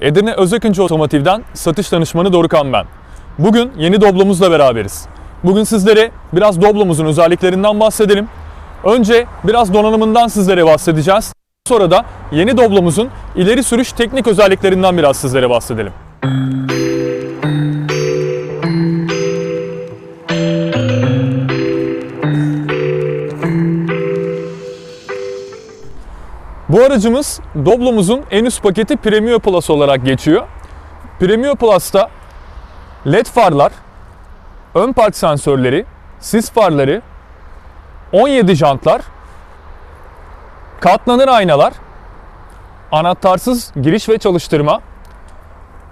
Edirne Özakınç Otomotiv'den satış danışmanı Dorukan ben. Bugün yeni Doblo'muzla beraberiz. Bugün sizlere biraz Doblo'muzun özelliklerinden bahsedelim. Önce biraz donanımından sizlere bahsedeceğiz. Sonra da yeni Doblo'muzun ileri sürüş teknik özelliklerinden biraz sizlere bahsedelim. Bu aracımız Doblo'muzun en üst paketi Premium Plus olarak geçiyor. Premium Plus'ta LED farlar, ön park sensörleri, sis farları, 17 jantlar, katlanır aynalar, anahtarsız giriş ve çalıştırma,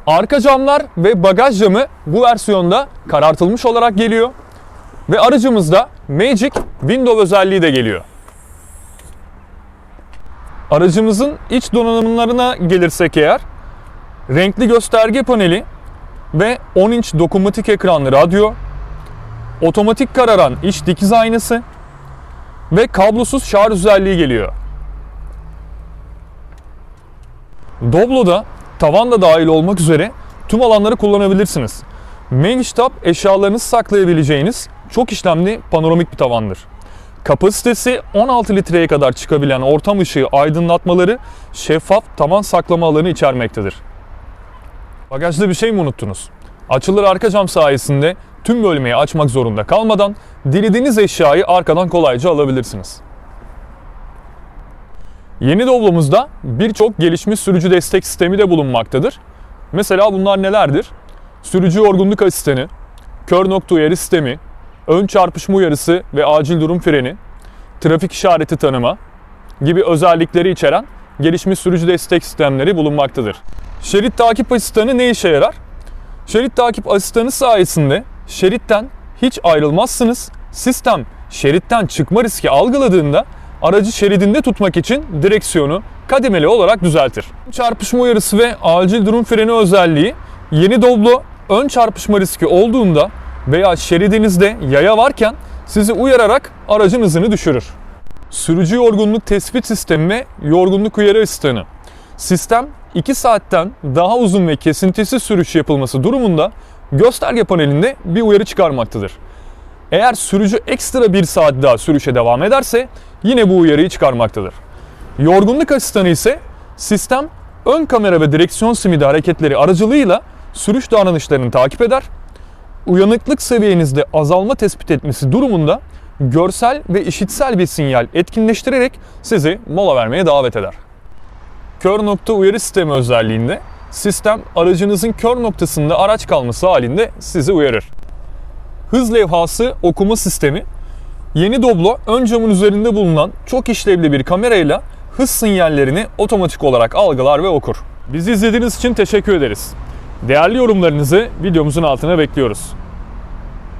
arka camlar ve bagaj camı bu versiyonda karartılmış olarak geliyor. Ve aracımızda Magic Window özelliği de geliyor. Aracımızın iç donanımlarına gelirsek eğer, renkli gösterge paneli ve 10 inç dokunmatik ekranlı radyo, otomatik kararan iç dikiz aynası ve kablosuz şarj özelliği geliyor. Doblo'da tavan da dahil olmak üzere tüm alanları kullanabilirsiniz. Magistop eşyalarınızı saklayabileceğiniz çok işlemli panoramik bir tavandır. Kapasitesi 16 litreye kadar çıkabilen ortam ışığı aydınlatmaları şeffaf tavan saklama alanı içermektedir. Bagajda bir şey mi unuttunuz? Açılır arka cam sayesinde tüm bölmeyi açmak zorunda kalmadan dilediğiniz eşyayı arkadan kolayca alabilirsiniz. Yeni Doblo'muzda birçok gelişmiş sürücü destek sistemi de bulunmaktadır. Mesela bunlar nelerdir? Sürücü yorgunluk asistanı, kör nokta uyarı sistemi, ön çarpışma uyarısı ve acil durum freni, trafik işareti tanıma gibi özellikleri içeren gelişmiş sürücü destek sistemleri bulunmaktadır. Şerit takip asistanı ne işe yarar? Şerit takip asistanı sayesinde şeritten hiç ayrılmazsınız. Sistem şeritten çıkma riski algıladığında aracı şeridinde tutmak için direksiyonu kademeli olarak düzeltir. Çarpışma uyarısı ve acil durum freni özelliği yeni Doblo ön çarpışma riski olduğunda veya şeridinizde yaya varken sizi uyararak aracın hızını düşürür. Sürücü yorgunluk tespit sistemi ve yorgunluk uyarı asistanı. Sistem 2 saatten daha uzun ve kesintisiz sürüş yapılması durumunda gösterge panelinde bir uyarı çıkarmaktadır. Eğer sürücü ekstra 1 saat daha sürüşe devam ederse yine bu uyarıyı çıkarmaktadır. Yorgunluk asistanı ise sistem ön kamera ve direksiyon simidi hareketleri aracılığıyla sürüş davranışlarını takip eder uyanıklık seviyenizde azalma tespit etmesi durumunda görsel ve işitsel bir sinyal etkinleştirerek sizi mola vermeye davet eder. Kör nokta uyarı sistemi özelliğinde sistem aracınızın kör noktasında araç kalması halinde sizi uyarır. Hız levhası okuma sistemi Yeni Doblo ön camın üzerinde bulunan çok işlevli bir kamerayla hız sinyallerini otomatik olarak algılar ve okur. Bizi izlediğiniz için teşekkür ederiz. Değerli yorumlarınızı videomuzun altına bekliyoruz.